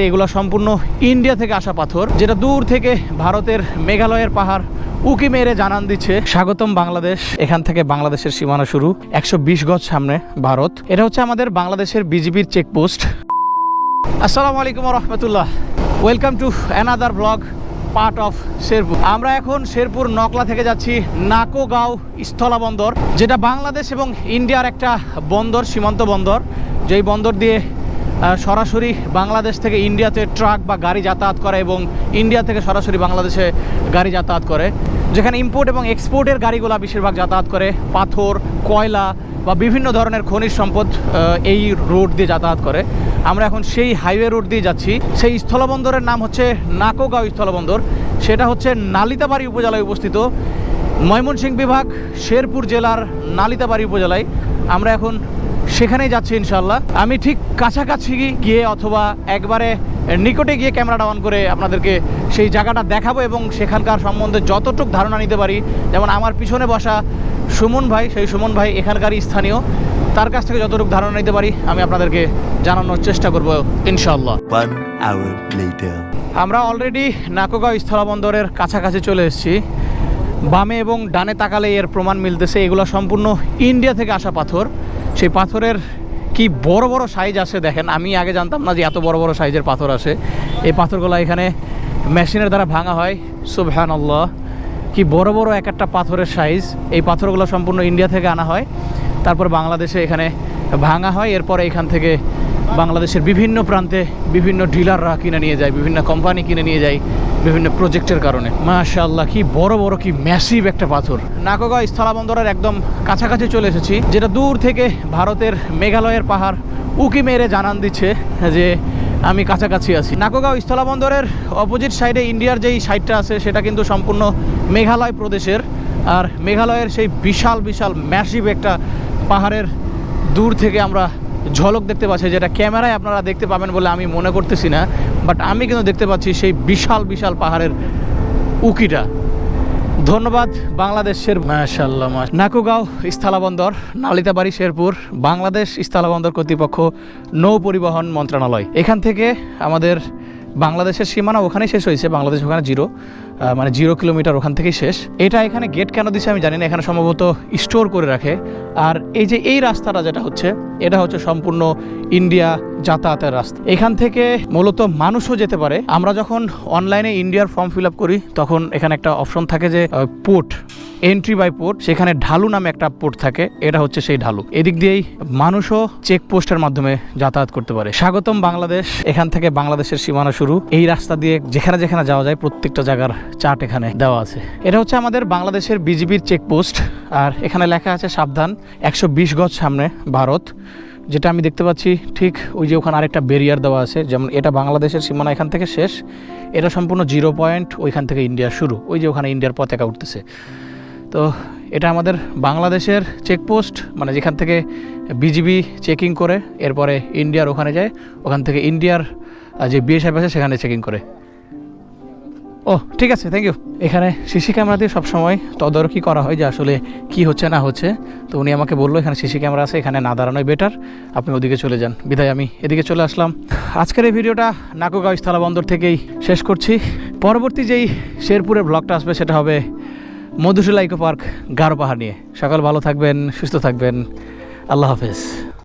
এগুলো সম্পূর্ণ ইন্ডিয়া থেকে আসা পাথর, যেটা দূর থেকে ভারতের মেঘালয়ের পাহাড় উকি মেরে জানান দিচ্ছে। স্বাগতম বাংলাদেশ, এখান থেকে বাংলাদেশের সীমানা শুরু, একশো বিশ গজ সামনে ভারত। এটা হচ্ছে আমাদের বাংলাদেশের বিজিবির চেকপোস্ট আসসালামু আলাইকুম রহমতুল্লাহ welcome to another blog part of Sherpur আমরা এখন শেরপুর নকলা থেকে যাচ্ছি, নাকোগাঁও স্থলবন্দর, যেটা বাংলাদেশ এবং ইন্ডিয়ার একটা বন্দর, সীমান্ত বন্দর। যেই বন্দর দিয়ে সরাসরি বাংলাদেশ থেকে ইন্ডিয়াতে ট্রাক বা গাড়ি যাতায়াত করে এবং ইন্ডিয়া থেকে সরাসরি বাংলাদেশে গাড়ি যাতায়াত করে। যেখানে ইম্পোর্ট এবং এক্সপোর্টের গাড়িগুলো বেশিরভাগ যাতায়াত করে। পাথর, কয়লা বা বিভিন্ন ধরনের খনিজ সম্পদ এই রোড দিয়ে যাতায়াত করে। আমরা এখন সেই হাইওয়ে রোড দিয়ে যাচ্ছি। সেই স্থলবন্দরের নাম হচ্ছে নাকোগাঁও স্থলবন্দর। সেটা হচ্ছে নালিতাবাড়ি উপজেলায় অবস্থিত। ময়মনসিংহ বিভাগ, শেরপুর জেলার নালিতাবাড়ি উপজেলায়। আমরা এখন সেখানেই যাচ্ছি ইনশাল্লাহ আমি ঠিক কাছাকাছি গিয়ে অথবা একবারে নিকটে গিয়ে ক্যামেরাটা অন করে আপনাদেরকে সেই জায়গাটা দেখাবো এবং সেখানকার সম্বন্ধে যতটুক ধারণা নিতে পারি। যেমন আমার পিছনে বসা সুমন ভাই সেই সুমন ভাই এখানকারই স্থানীয়। তার কাছ থেকে যতটুকু ধারণা নিতে পারি আমি আপনাদেরকে জানানোর চেষ্টা করব ইনশাল্লাহ. আমরা অলরেডি নাকোগাঁও স্থলবন্দরের কাছাকাছি চলে এসেছি। বামে এবং ডানে তাকালে এর প্রমাণ মিলতেছে। এগুলো সম্পূর্ণ ইন্ডিয়া থেকে আসা পাথর। সেই পাথরের কি বড় বড় সাইজ আছে দেখেন। আমি আগে জানতাম না যে এত বড় বড় সাইজের পাথর আছে। এই পাথরগুলো এখানে মেশিনের দ্বারা ভাঙা হয়। সুবহান আল্লাহ কি বড় বড় এক একটা পাথরের সাইজ এই পাথরগুলো সম্পূর্ণ ইন্ডিয়া থেকে আনা হয়। তারপর বাংলাদেশে এখানে ভাঙা হয়। এরপর এখান থেকে বাংলাদেশের বিভিন্ন প্রান্তে বিভিন্ন ডিলাররা কিনে নিয়ে যায়, বিভিন্ন কোম্পানি কিনে নিয়ে যায় বিভিন্ন প্রজেক্টের কারণে। মাশাআল্লাহ, কি বড় বড়, কি ম্যাসিভ একটা পাথর। নাকোগাঁও স্থলবন্দরের একদম কাছাকাছি চলে এসেছি, যেটা দূর থেকে ভারতের মেঘালয়ের পাহাড় উকি মেরে জানান দিচ্ছে যে আমি কাছাকাছি আছি। নাকোগাঁও স্থলবন্দরের অপোজিট সাইডে ইন্ডিয়ার যেই সাইডটা আছে, সেটা কিন্তু সম্পূর্ণ মেঘালয় প্রদেশের। আর মেঘালয়ের সেই বিশাল বিশাল ম্যাসিভ একটা পাহাড়ের দূর থেকে আমরা ঝলক দেখতে পাচ্ছি, যেটা ক্যামেরায় আপনারা দেখতে পাবেন বলে আমি মনে করতেছি না বাট আমি কিন্তু দেখতে পাচ্ছি সেই বিশাল বিশাল পাহাড়ের উকিটা। ধন্যবাদ বাংলাদেশের মাশাল্লাহ মাশ- নাকুগাঁও স্থলবন্দর, নালিতাবাড়ি শেরপুর, বাংলাদেশ স্থলবন্দর কর্তৃপক্ষ নৌ পরিবহন মন্ত্রণালয়। এখান থেকে আমাদের বাংলাদেশের সীমানা ওখানেই শেষ হয়েছে, বাংলাদেশ ওখানে জিরো মানে জিরো কিলোমিটার ওখান থেকেই শেষ। এটা এখানে গেট কেন দিছে আমি জানি না, এখানে সম্ভবত স্টোর করে রাখে। আর এই যে এই রাস্তাটা যেটা হচ্ছে, এটা হচ্ছে সম্পূর্ণ ইন্ডিয়া যাতায়াতের রাস্তা। এখান থেকে মূলত মানুষও যেতে পারে। আমরা যখন অনলাইনে ইন্ডিয়ার ফর্ম ফিল আপ করি, তখন এখানে একটা অপশন থাকে যে পোর্ট এন্ট্রি বাই পোর্ট সেখানে ঢালু নামে একটা পোর্ট থাকে। এটা হচ্ছে সেই ঢালু। এদিক দিয়েই মানুষও চেকপোস্টের মাধ্যমে যাতায়াত করতে পারে। স্বাগতম বাংলাদেশ। এখান থেকে বাংলাদেশের সীমানা শুরু। এই রাস্তা দিয়ে যেখানে যেখানে যাওয়া যায়, প্রত্যেকটা জায়গার চার্ট এখানে দেওয়া আছে। এটা হচ্ছে আমাদের বাংলাদেশের বিজিবির চেকপোস্ট, আর এখানে লেখা আছে সাবধান, একশো বিশ গজ সামনে ভারত। যেটা আমি দেখতে পাচ্ছি ঠিক ওই যে ওখানে আরেকটা ব্যারিয়ার দেওয়া আছে, যেমন এটা বাংলাদেশের সীমানা এখান থেকে শেষ। এটা সম্পূর্ণ জিরো পয়েন্ট ওইখান থেকে ইন্ডিয়া শুরু, ওই যে ওখানে ইন্ডিয়ার পতাকা উঠতেছে। তো এটা আমাদের বাংলাদেশের চেকপোস্ট মানে যেখান থেকে বিজিবি চেকিং করে, এরপরে ইন্ডিয়ার ওখানে যায়, ওখান থেকে ইন্ডিয়ার যে বিএসএফ আছে সেখানে চেকিং করে। ও ঠিক আছে থ্যাংক ইউ এখানে সিসি ক্যামেরা দিয়ে সবসময় তদারকি করা হয় যে আসলে কি হচ্ছে, না হচ্ছে। তো উনি আমাকে বলল, এখানে সিসি ক্যামেরা আছে, এখানে না দাঁড়ানোই বেটার আপনি ওদিকে চলে যান। বিদায়, আমি এদিকে চলে আসলাম। আজকের এই ভিডিওটা নাকুগাঁও স্থলবন্দর থেকেই শেষ করছি। পরবর্তী যেই শেরপুরের ব্লগটা আসবে, সেটা হবে মধুশিলা ইকো পার্ক গারো পাহাড় নিয়ে। সকাল ভালো থাকবেন, সুস্থ থাকবেন। আল্লাহ হাফেজ।